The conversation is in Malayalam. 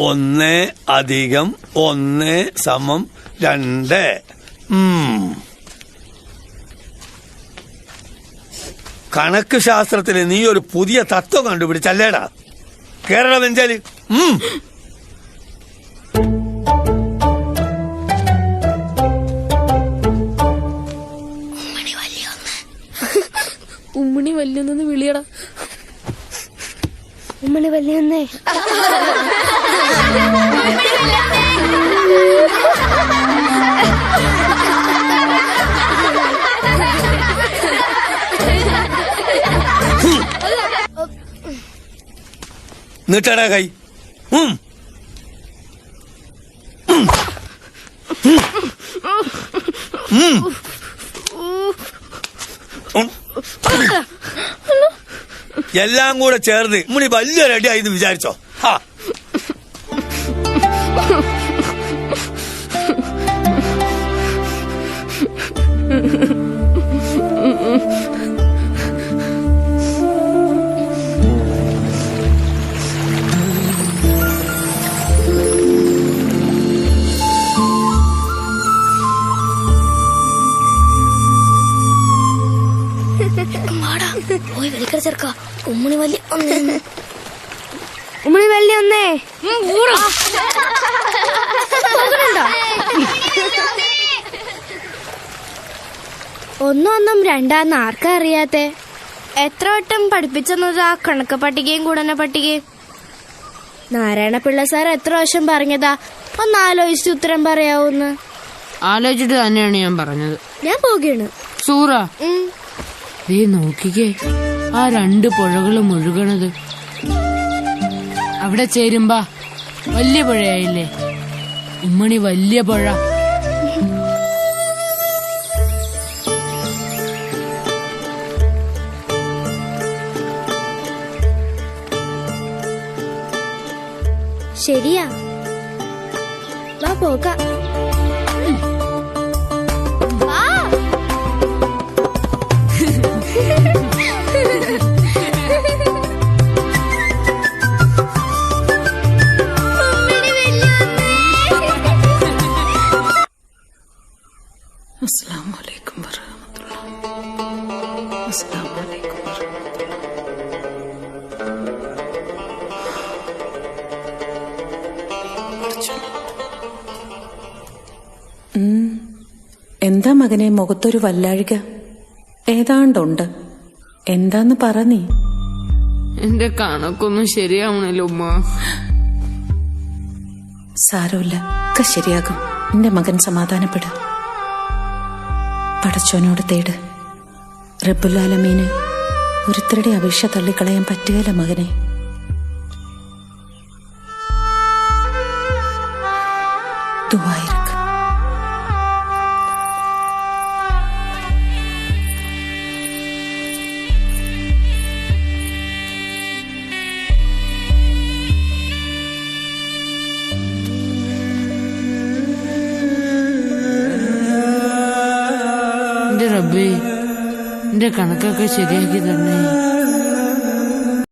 ഒന്ന് അധികം ഒന്ന് സമം രണ്ട്. കണക്ക് ശാസ്ത്രത്തിൽ നീ ഒരു പുതിയ തത്വം കണ്ടുപിടിച്ചല്ലേടാ? കേരള വെഞ്ചാൽ ഉമ്മണി വല്യൊന്നു വിളിയടാ. ഉമ്മണി വലിയൊന്നേ. നീട്ടടാ കൈ. എല്ലാം കൂടെ ചേർന്ന്. മുനി വലിയ അടിയായി എന്ന് വിചാരിച്ചോ? ഹാ. പോയി വലിക്കട ചെറുക്ക ഉമ്മണി വല്ലി ഒന്നേ. ഉമ്മണി വലിയ ഒന്നേ. ഒന്നും ഒന്നും രണ്ടാന്ന് ആർക്കാ അറിയാത്തെ? എത്ര വട്ടം പഠിപ്പിച്ചെന്നത് ആ കണക്ക് പട്ടികയും ഗുണന പട്ടികയും? നാരായണ പിള്ള സാർ എത്ര വർഷം പറഞ്ഞതാ? ഒന്ന് ആലോചിച്ച് ഉത്തരം പറയാവൂന്ന്. ആലോചിച്ചിട്ട് തന്നെയാണ് ഞാൻ പറഞ്ഞത്. ഞാൻ പോവുകയാണ്. സൂറ. ഉം. ദേ നോക്കിക്കേ. ആ രണ്ട് പുഴകളും ഒഴുകണത് അവിടെ ചേരുമ്പാ. വലിയ പുഴയായില്ലേ? ഉമ്മണി വലിയ പുഴ. ശരിയാ. പോകാം. അസ്സാം വലൈക്കും വറഹമത്തുള്ള അസ്സാം വലൈക്കും എന്താ മകനെ മുഖത്തൊരു വല്ലാഴിക? ഏതാണ്ടുണ്ട്. എന്താന്ന് പറ നീ? എന്റെ കണക്കൊന്നും ശരിയാവണല്ലോ ഉമ്മ. സാരമില്ല. ഒക്കെ ശരിയാകും. എന്റെ മകൻ സമാധാനപ്പെട. പടച്ചോനോട് തേട്. റബ്ബുല്ലാലമീന് ഒരുത്തരുടെ അപേക്ഷ തള്ളിക്കളയാൻ പറ്റുകയില്ല മകനെ. ദുബായിരിക്കും എന്റെ റബ്ബേ എന്റെ കണക്കൊക്കെ ശരിയാക്കി തന്നെ